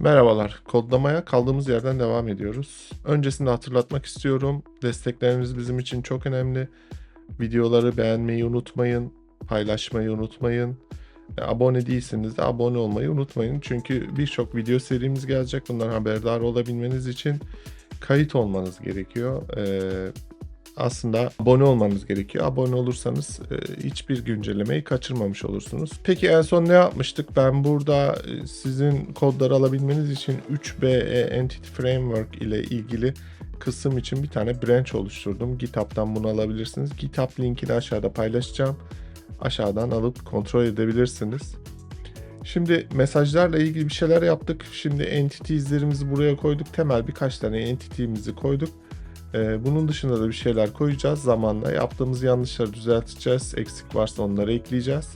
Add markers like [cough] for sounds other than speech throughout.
Merhabalar, kodlamaya kaldığımız yerden devam ediyoruz. Öncesinde hatırlatmak istiyorum, destekleriniz bizim için çok önemli. Videoları beğenmeyi unutmayın, paylaşmayı unutmayın. E, Abone değilseniz de abone olmayı unutmayın. Çünkü birçok video serimiz gelecek. Bundan haberdar olabilmeniz için kayıt olmanız gerekiyor. Ee, aslında abone olmanız gerekiyor. Abone olursanız e, hiçbir güncellemeyi kaçırmamış olursunuz. Peki en son ne yapmıştık? Ben burada e, sizin kodları alabilmeniz için 3BE Entity Framework ile ilgili kısım için bir tane branch oluşturdum. GitHub'tan bunu alabilirsiniz. GitHub linkini aşağıda paylaşacağım. Aşağıdan alıp kontrol edebilirsiniz. Şimdi mesajlarla ilgili bir şeyler yaptık. Şimdi entities'lerimizi buraya koyduk. Temel birkaç tane entity'mizi koyduk. Ee, bunun dışında da bir şeyler koyacağız zamanla. Yaptığımız yanlışları düzelteceğiz. Eksik varsa onları ekleyeceğiz.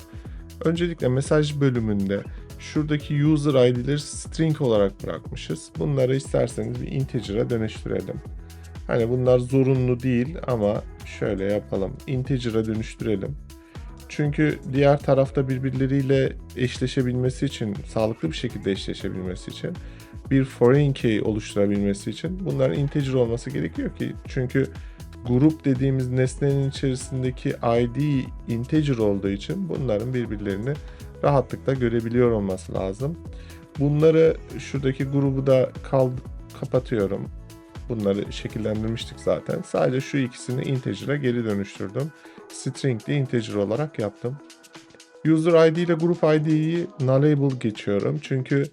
Öncelikle mesaj bölümünde şuradaki user ID'leri string olarak bırakmışız. Bunları isterseniz bir integer'a dönüştürelim. Hani bunlar zorunlu değil ama şöyle yapalım. Integer'a dönüştürelim. Çünkü diğer tarafta birbirleriyle eşleşebilmesi için, sağlıklı bir şekilde eşleşebilmesi için bir foreign key oluşturabilmesi için bunların integer olması gerekiyor ki çünkü grup dediğimiz nesnenin içerisindeki ID integer olduğu için bunların birbirlerini rahatlıkla görebiliyor olması lazım. Bunları şuradaki grubu da kal kapatıyorum. Bunları şekillendirmiştik zaten. Sadece şu ikisini integer'a geri dönüştürdüm. String'li integer olarak yaptım. User ID ile grup ID'yi nullable geçiyorum. Çünkü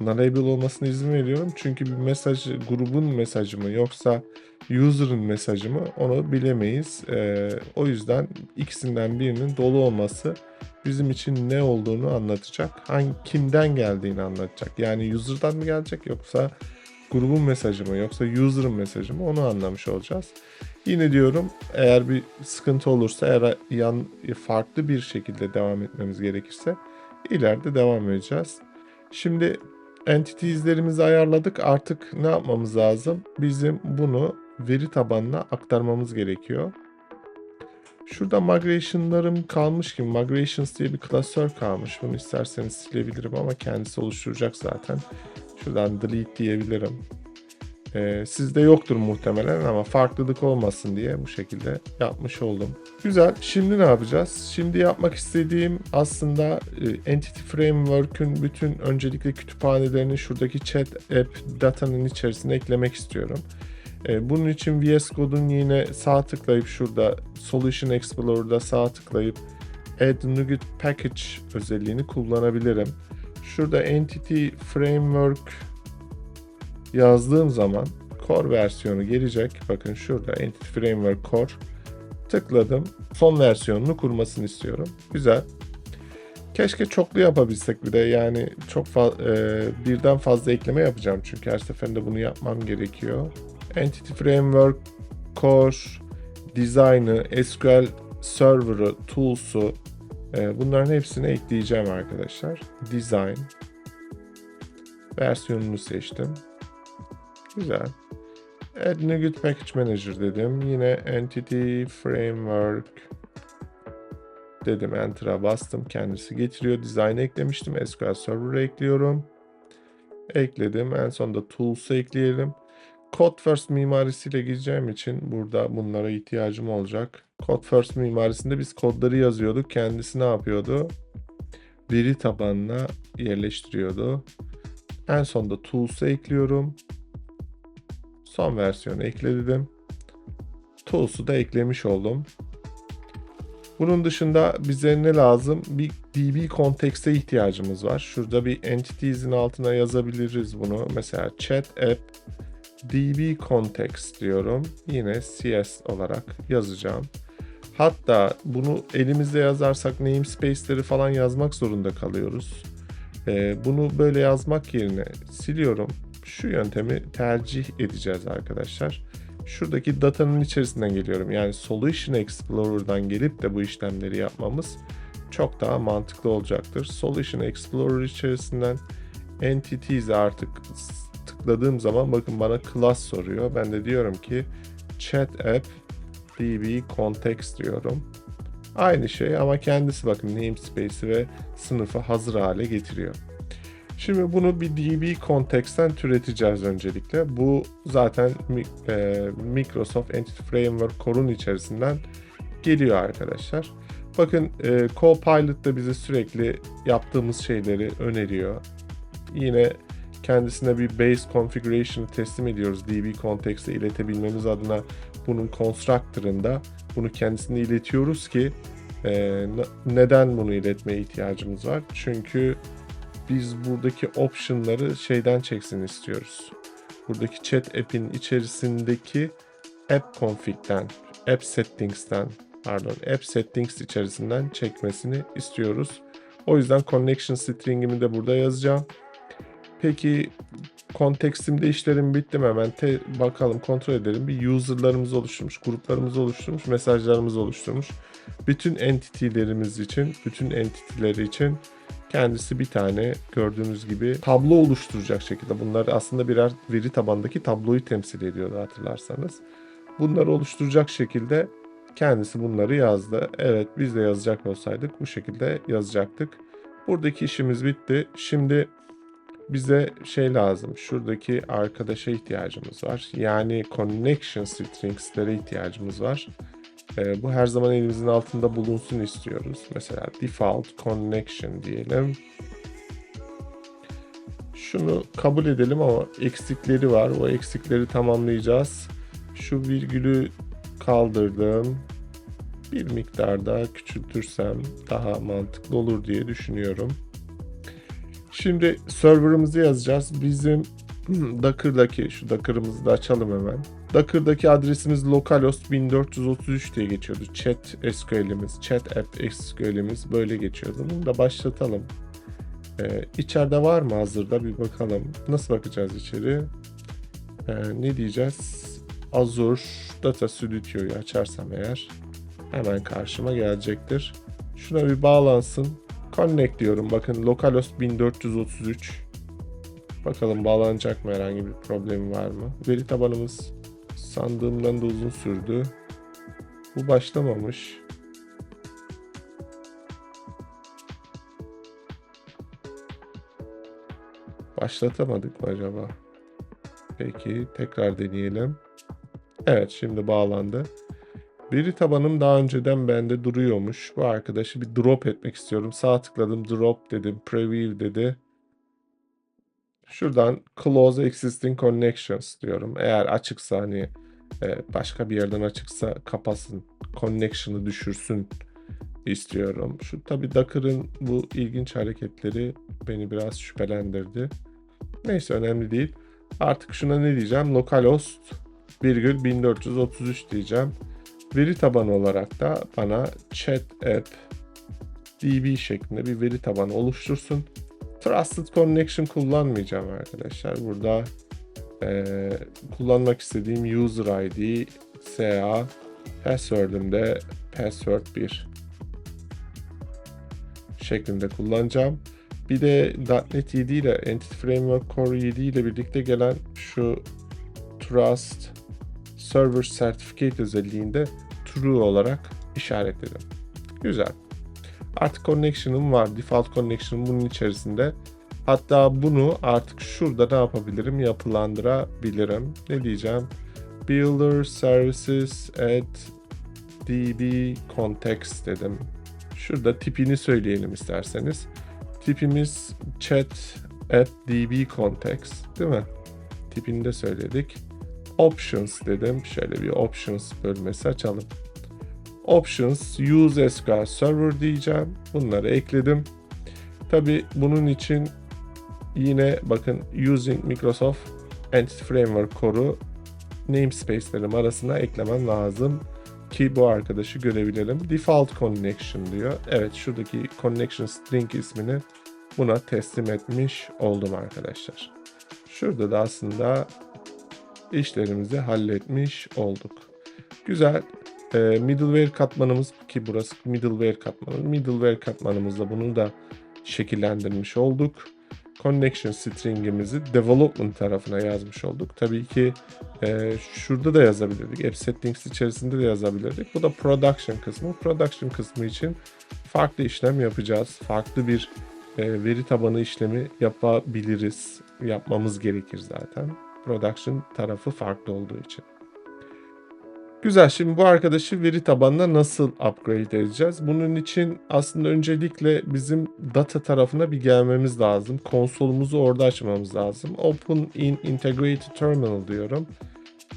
nullable olmasına izin veriyorum. Çünkü bir mesaj grubun mesajı mı yoksa user'ın mesajı mı onu bilemeyiz. Ee, o yüzden ikisinden birinin dolu olması bizim için ne olduğunu anlatacak. Hangi kimden geldiğini anlatacak. Yani user'dan mı gelecek yoksa grubun mesajı mı yoksa user'ın mesajı mı onu anlamış olacağız. Yine diyorum eğer bir sıkıntı olursa eğer yan farklı bir şekilde devam etmemiz gerekirse ileride devam edeceğiz. Şimdi entities'lerimizi ayarladık. Artık ne yapmamız lazım? Bizim bunu veri tabanına aktarmamız gerekiyor. Şurada migration'larım kalmış ki migrations diye bir klasör kalmış. Bunu isterseniz silebilirim ama kendisi oluşturacak zaten. Şuradan delete diyebilirim. Ee, sizde yoktur muhtemelen ama farklılık olmasın diye bu şekilde yapmış oldum. Güzel. Şimdi ne yapacağız? Şimdi yapmak istediğim aslında e, Entity Framework'ün bütün öncelikle kütüphanelerini şuradaki chat app datanın içerisine eklemek istiyorum. E, bunun için VS Code'un yine sağ tıklayıp şurada Solution Explorer'da sağ tıklayıp Add Nugget Package özelliğini kullanabilirim. Şurada Entity Framework yazdığım zaman Core versiyonu gelecek. Bakın şurada Entity Framework Core. Tıkladım. Son versiyonunu kurmasını istiyorum. Güzel. Keşke çoklu yapabilsek bir de yani çok fa- e, birden fazla ekleme yapacağım çünkü her seferinde bunu yapmam gerekiyor. Entity Framework, Core, Design'ı, SQL Server'ı, Tools'u e, bunların hepsini ekleyeceğim arkadaşlar. Design versiyonunu seçtim. Güzel. Add Nugget Package Manager dedim. Yine Entity Framework dedim. Enter'a bastım. Kendisi getiriyor. Design eklemiştim. SQL Server'ı ekliyorum. Ekledim. En sonunda Tools'u ekleyelim. Code First mimarisiyle gideceğim için burada bunlara ihtiyacım olacak. Code First mimarisinde biz kodları yazıyorduk. Kendisi ne yapıyordu? Veri tabanına yerleştiriyordu. En sonunda Tools'u ekliyorum. Son versiyonu ekledim. Tools'u da eklemiş oldum. Bunun dışında bize ne lazım? Bir DB kontekste ihtiyacımız var. Şurada bir entities'in altına yazabiliriz bunu. Mesela chat app db context diyorum. Yine CS olarak yazacağım. Hatta bunu elimizde yazarsak namespace'leri falan yazmak zorunda kalıyoruz. Ee, bunu böyle yazmak yerine siliyorum. Şu yöntemi tercih edeceğiz arkadaşlar. Şuradaki datanın içerisinden geliyorum. Yani Solution Explorer'dan gelip de bu işlemleri yapmamız çok daha mantıklı olacaktır. Solution Explorer içerisinden Entities artık tıkladığım zaman bakın bana class soruyor. Ben de diyorum ki chat app db context diyorum. Aynı şey ama kendisi bakın namespace'i ve sınıfı hazır hale getiriyor. Şimdi bunu bir DB konteksten türeteceğiz öncelikle. Bu zaten e, Microsoft Entity Framework Core'un içerisinden geliyor arkadaşlar. Bakın e, Copilot da bize sürekli yaptığımız şeyleri öneriyor. Yine kendisine bir base configuration'ı teslim ediyoruz DB kontekste iletebilmemiz adına bunun constructor'ında bunu kendisine iletiyoruz ki e, ne- neden bunu iletmeye ihtiyacımız var? Çünkü biz buradaki option'ları şeyden çeksin istiyoruz. Buradaki chat app'in içerisindeki app config'den, app settings'ten, pardon, app settings içerisinden çekmesini istiyoruz. O yüzden connection string'imi de burada yazacağım. Peki kontekstimde işlerim bitti mi? Hemen te- bakalım kontrol edelim. Bir user'larımız oluşturmuş, gruplarımız oluşturmuş, mesajlarımız oluşturmuş. Bütün entity'lerimiz için, bütün entity'leri için kendisi bir tane gördüğünüz gibi tablo oluşturacak şekilde. Bunlar aslında birer veri tabandaki tabloyu temsil ediyordu hatırlarsanız. Bunları oluşturacak şekilde kendisi bunları yazdı. Evet biz de yazacak olsaydık bu şekilde yazacaktık. Buradaki işimiz bitti. Şimdi bize şey lazım. Şuradaki arkadaşa ihtiyacımız var. Yani connection strings'lere ihtiyacımız var. Ee, bu her zaman elimizin altında bulunsun istiyoruz. Mesela default connection diyelim. Şunu kabul edelim ama eksikleri var. O eksikleri tamamlayacağız. Şu virgülü kaldırdım. Bir miktar daha küçültürsem daha mantıklı olur diye düşünüyorum. Şimdi server'ımızı yazacağız. Bizim [clears throat] Docker'daki şu Docker'ımızı da açalım hemen. Docker'daki adresimiz localhost 1433 diye geçiyordu. Chat SQL'imiz, chat app SQL'imiz böyle geçiyordu. Bunu da başlatalım. Ee, içeride var mı hazırda bir bakalım. Nasıl bakacağız içeri? Ee, ne diyeceğiz? Azure Data Studio'yu açarsam eğer hemen karşıma gelecektir. Şuna bir bağlansın. Connect diyorum. Bakın localhost 1433. Bakalım bağlanacak mı herhangi bir problemi var mı? Veri tabanımız sandığımdan da uzun sürdü. Bu başlamamış. Başlatamadık mı acaba? Peki tekrar deneyelim. Evet şimdi bağlandı. Veri tabanım daha önceden bende duruyormuş. Bu arkadaşı bir drop etmek istiyorum. Sağ tıkladım drop dedim. Preview dedi. Şuradan close existing connections diyorum. Eğer açıksa hani e, başka bir yerden açıksa kapasın. Connection'ı düşürsün istiyorum. Şu tabi Docker'ın bu ilginç hareketleri beni biraz şüphelendirdi. Neyse önemli değil. Artık şuna ne diyeceğim? Localhost virgül 1433 diyeceğim. Veri tabanı olarak da bana chat app db şeklinde bir veri tabanı oluştursun. Trusted Connection kullanmayacağım arkadaşlar. Burada eee, kullanmak istediğim user ID, SA, password'üm de password 1 şeklinde kullanacağım. Bir de .NET 7 ile Entity Framework Core 7 ile birlikte gelen şu Trust Server Certificate özelliğinde true olarak işaretledim. Güzel. Artık connection'ım var. Default connection'ım bunun içerisinde. Hatta bunu artık şurada ne yapabilirim? Yapılandırabilirim. Ne diyeceğim? Builder Services at DB Context dedim. Şurada tipini söyleyelim isterseniz. Tipimiz chat at DB Context değil mi? Tipini de söyledik. Options dedim. Şöyle bir options bölmesi açalım. Options, use SQL Server diyeceğim. Bunları ekledim. Tabi bunun için yine bakın using Microsoft Entity Framework Core'u namespace'lerim arasına eklemem lazım ki bu arkadaşı görebilelim. Default connection diyor. Evet şuradaki connection string ismini buna teslim etmiş oldum arkadaşlar. Şurada da aslında işlerimizi halletmiş olduk. Güzel. Ee, middleware katmanımız ki burası middleware katmanı. Middleware katmanımızda bunu da şekillendirmiş olduk. Connection stringimizi development tarafına yazmış olduk. Tabii ki e, şurada da yazabilirdik. App settings içerisinde de yazabilirdik. Bu da production kısmı. Production kısmı için farklı işlem yapacağız. Farklı bir e, veri tabanı işlemi yapabiliriz. Yapmamız gerekir zaten. Production tarafı farklı olduğu için. Güzel. Şimdi bu arkadaşı veri tabanına nasıl upgrade edeceğiz? Bunun için aslında öncelikle bizim data tarafına bir gelmemiz lazım. Konsolumuzu orada açmamız lazım. Open in Integrated Terminal diyorum.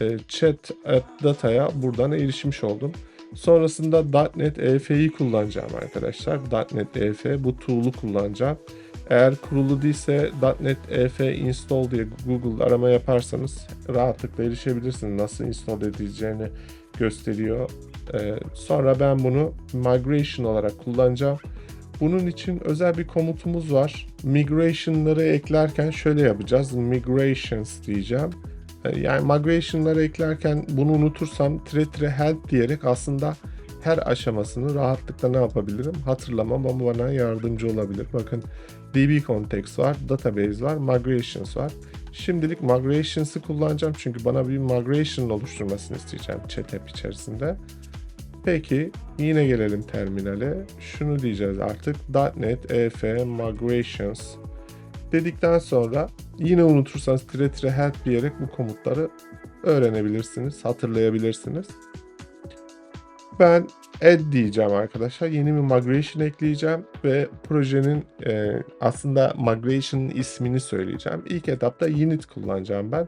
E, chat at Data'ya buradan erişmiş oldum. Sonrasında .NET EF'yi kullanacağım arkadaşlar. .NET EF bu tool'u kullanacağım. Eğer kurulu değilse .NET EF install diye Google arama yaparsanız rahatlıkla erişebilirsiniz. Nasıl install edileceğini gösteriyor. Ee, sonra ben bunu migration olarak kullanacağım. Bunun için özel bir komutumuz var. Migration'ları eklerken şöyle yapacağız. Migrations diyeceğim. Ee, Yani migration'ları eklerken bunu unutursam tire tire help diyerek aslında her aşamasını rahatlıkla ne yapabilirim? Hatırlamam ama bana yardımcı olabilir. Bakın DB context var, database var, migrations var. Şimdilik migrations'ı kullanacağım çünkü bana bir migration oluşturmasını isteyeceğim chat app içerisinde. Peki yine gelelim terminale. Şunu diyeceğiz artık. .NET EF Migrations dedikten sonra yine unutursanız tire tire help diyerek bu komutları öğrenebilirsiniz, hatırlayabilirsiniz. Ben add diyeceğim arkadaşlar. Yeni bir migration ekleyeceğim ve projenin e, aslında migration'ın ismini söyleyeceğim. İlk etapta unit kullanacağım ben.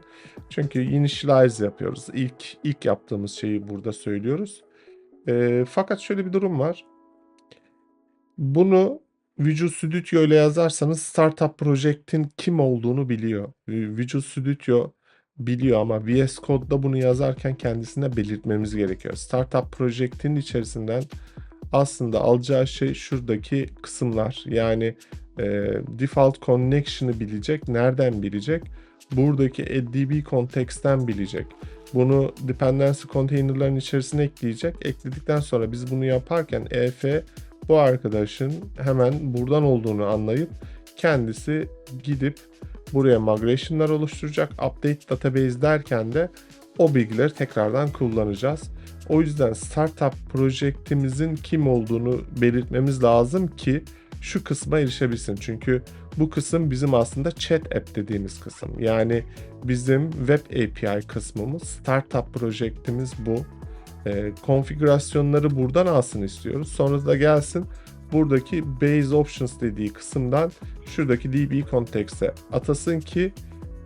Çünkü initialize yapıyoruz. İlk ilk yaptığımız şeyi burada söylüyoruz. E, fakat şöyle bir durum var. Bunu Visual Studio ile yazarsanız Startup Project'in kim olduğunu biliyor. Visual Studio biliyor ama VS Code'da bunu yazarken kendisine belirtmemiz gerekiyor. Startup Project'in içerisinden aslında alacağı şey şuradaki kısımlar. Yani e, default connection'ı bilecek. Nereden bilecek? Buradaki ADB context'ten bilecek. Bunu dependency container'ların içerisine ekleyecek. Ekledikten sonra biz bunu yaparken EF bu arkadaşın hemen buradan olduğunu anlayıp kendisi gidip buraya migration'lar oluşturacak. Update database derken de o bilgileri tekrardan kullanacağız. O yüzden startup projektimizin kim olduğunu belirtmemiz lazım ki şu kısma erişebilsin. Çünkü bu kısım bizim aslında chat app dediğimiz kısım. Yani bizim web API kısmımız, startup projektimiz bu. E, konfigürasyonları buradan alsın istiyoruz. Sonra da gelsin buradaki base options dediği kısımdan şuradaki db context'e atasın ki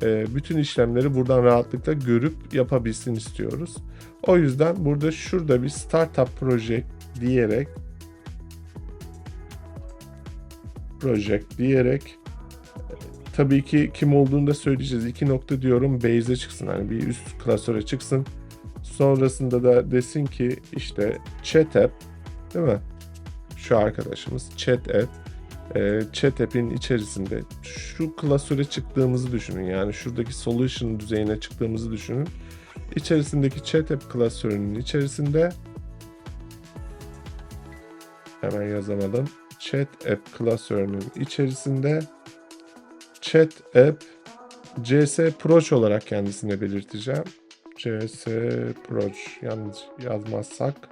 e, bütün işlemleri buradan rahatlıkla görüp yapabilsin istiyoruz. O yüzden burada şurada bir startup project diyerek project diyerek e, tabii ki kim olduğunu da söyleyeceğiz. İki nokta diyorum base'e çıksın. Hani bir üst klasöre çıksın. Sonrasında da desin ki işte chat app değil mi? Şu arkadaşımız chat app. E, chat app'in içerisinde şu klasöre çıktığımızı düşünün. Yani şuradaki solution düzeyine çıktığımızı düşünün. İçerisindeki chat app klasörünün içerisinde hemen yazamadım. Chat app klasörünün içerisinde chat app CS Proch olarak kendisine belirteceğim. CS Proch yanlış yazmazsak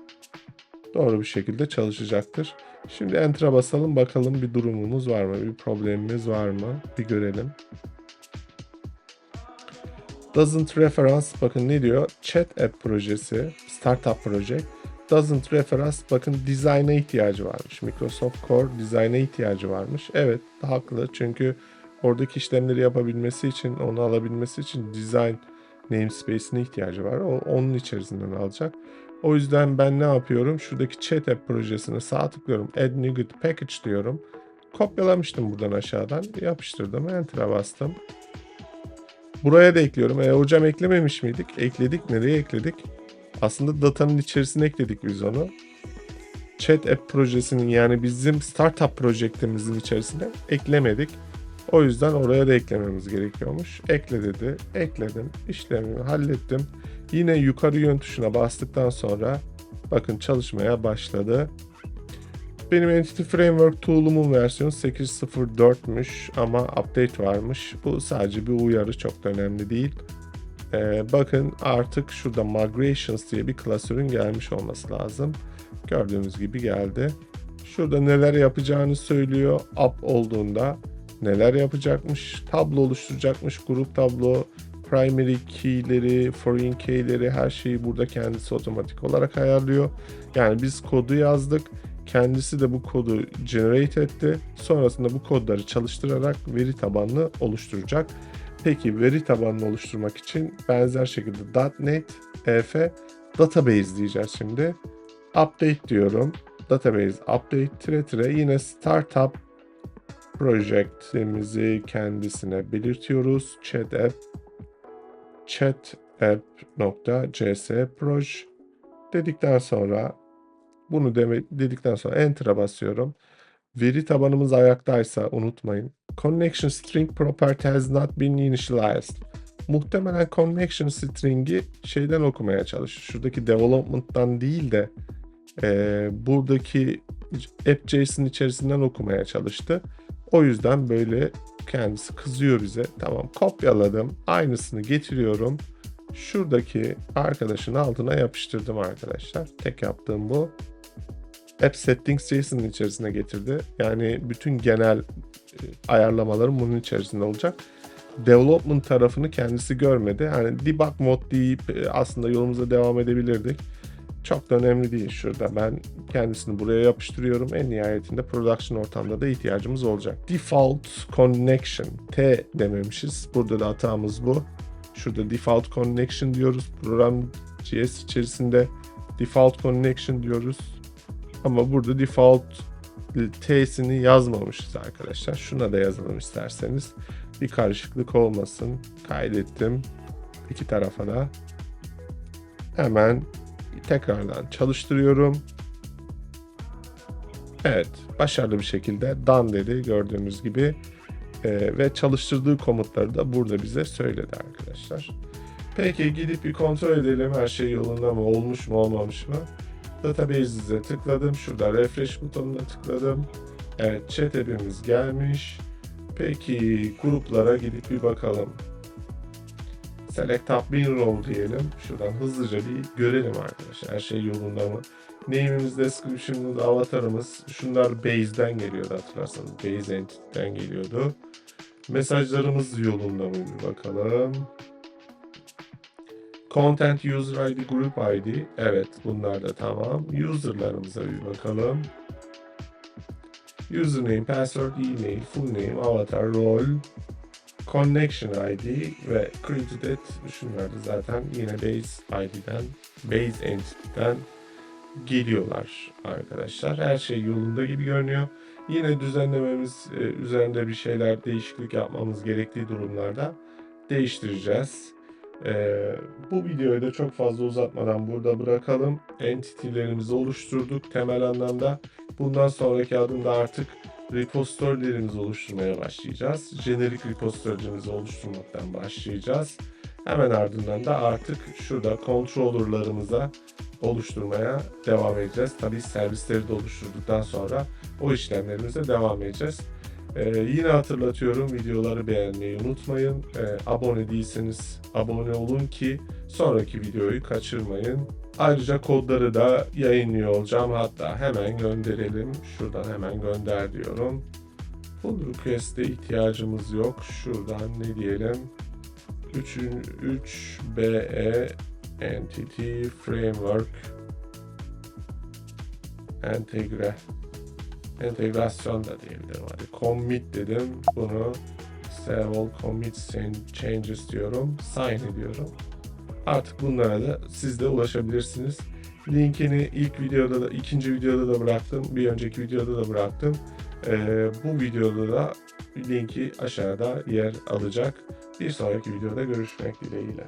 doğru bir şekilde çalışacaktır. Şimdi Enter'a basalım bakalım bir durumumuz var mı? Bir problemimiz var mı? Bir görelim. Doesn't reference bakın ne diyor? Chat app projesi, startup project. Doesn't reference bakın design'a ihtiyacı varmış. Microsoft Core design'a ihtiyacı varmış. Evet haklı çünkü oradaki işlemleri yapabilmesi için, onu alabilmesi için design namespace'ine ihtiyacı var. O, onun içerisinden alacak. O yüzden ben ne yapıyorum? Şuradaki chat app projesine sağ tıklıyorum. Add NuGet Package diyorum. Kopyalamıştım buradan aşağıdan. Yapıştırdım. Enter'a bastım. Buraya da ekliyorum. E, hocam eklememiş miydik? Ekledik. Nereye ekledik? Aslında datanın içerisine ekledik biz onu. Chat app projesinin yani bizim startup projektimizin içerisine eklemedik. O yüzden oraya da eklememiz gerekiyormuş. Ekle dedi. Ekledim. İşlemimi hallettim. Yine yukarı yön tuşuna bastıktan sonra bakın çalışmaya başladı. Benim Entity Framework tool'umun versiyonu 8.04'müş ama update varmış. Bu sadece bir uyarı çok da önemli değil. Ee, bakın artık şurada Migrations diye bir klasörün gelmiş olması lazım. Gördüğünüz gibi geldi. Şurada neler yapacağını söylüyor. Up olduğunda neler yapacakmış. Tablo oluşturacakmış. Grup tablo, primary key'leri, foreign key'leri her şeyi burada kendisi otomatik olarak ayarlıyor. Yani biz kodu yazdık. Kendisi de bu kodu generate etti. Sonrasında bu kodları çalıştırarak veri tabanlı oluşturacak. Peki veri tabanını oluşturmak için benzer şekilde .NET, EF, database diyeceğiz şimdi. Update diyorum. Database update tire tire yine startup projectimizi kendisine belirtiyoruz. Chat app chat app.cs proj dedikten sonra bunu deme, dedikten sonra enter'a basıyorum. Veri tabanımız ayaktaysa unutmayın. Connection string property has not been initialized. Muhtemelen connection string'i şeyden okumaya çalışır. Şuradaki development'tan değil de e, buradaki app.js'in içerisinden okumaya çalıştı. O yüzden böyle kendisi kızıyor bize. Tamam kopyaladım. Aynısını getiriyorum. Şuradaki arkadaşın altına yapıştırdım arkadaşlar. Tek yaptığım bu. App Settings JSON'ın içerisine getirdi. Yani bütün genel e, ayarlamalarım bunun içerisinde olacak. Development tarafını kendisi görmedi. Hani debug mod deyip e, aslında yolumuza devam edebilirdik. Çok da önemli değil şurada. Ben kendisini buraya yapıştırıyorum. En nihayetinde production ortamda da ihtiyacımız olacak. Default connection. T dememişiz. Burada da hatamız bu. Şurada default connection diyoruz. Program JS içerisinde default connection diyoruz. Ama burada default T'sini yazmamışız arkadaşlar. Şuna da yazalım isterseniz. Bir karışıklık olmasın. Kaydettim. İki tarafa da. Hemen tekrardan çalıştırıyorum. Evet, başarılı bir şekilde done dedi gördüğünüz gibi. Ee, ve çalıştırdığı komutları da burada bize söyledi arkadaşlar. Peki gidip bir kontrol edelim her şey yolunda mı, olmuş mu, olmamış mı? Database'e tıkladım. Şurada refresh butonuna tıkladım. Evet, chat app'imiz gelmiş. Peki gruplara gidip bir bakalım. Select 1000 Row diyelim. Şuradan hızlıca bir görelim arkadaşlar. Her şey yolunda mı? Name'imiz, description'ımız, avatarımız. Şunlar base'den geliyordu hatırlarsanız. Base Entity'den geliyordu. Mesajlarımız yolunda mı bir bakalım. Content User ID, Group ID. Evet bunlar da tamam. User'larımıza bir bakalım. Username, password, email, full name, avatar, role, connection ID ve created at da zaten yine base ID'den, base entity'den geliyorlar arkadaşlar. Her şey yolunda gibi görünüyor. Yine düzenlememiz e, üzerinde bir şeyler değişiklik yapmamız gerektiği durumlarda değiştireceğiz. Ee, bu videoyu da çok fazla uzatmadan burada bırakalım. Entity'lerimizi oluşturduk temel anlamda. Bundan sonraki adımda artık repository'lerimizi oluşturmaya başlayacağız. Jenerik repository'imizi oluşturmaktan başlayacağız. Hemen ardından da artık şurada controller'larımıza oluşturmaya devam edeceğiz. Tabii servisleri de oluşturduktan sonra o işlemlerimize devam edeceğiz. Ee, yine hatırlatıyorum videoları beğenmeyi unutmayın. Ee, abone değilseniz abone olun ki sonraki videoyu kaçırmayın. Ayrıca kodları da yayınlıyor olacağım. Hatta hemen gönderelim. Şuradan hemen gönder diyorum. Pull request'e ihtiyacımız yok. Şuradan ne diyelim? 3 3BE Entity Framework Entegre entegrasyon da diyebilirim. Hadi commit dedim. Bunu save all commit changes diyorum. Sign ediyorum. Artık bunlara da siz de ulaşabilirsiniz. Linkini ilk videoda da, ikinci videoda da bıraktım. Bir önceki videoda da bıraktım. Ee, bu videoda da linki aşağıda yer alacak. Bir sonraki videoda görüşmek dileğiyle.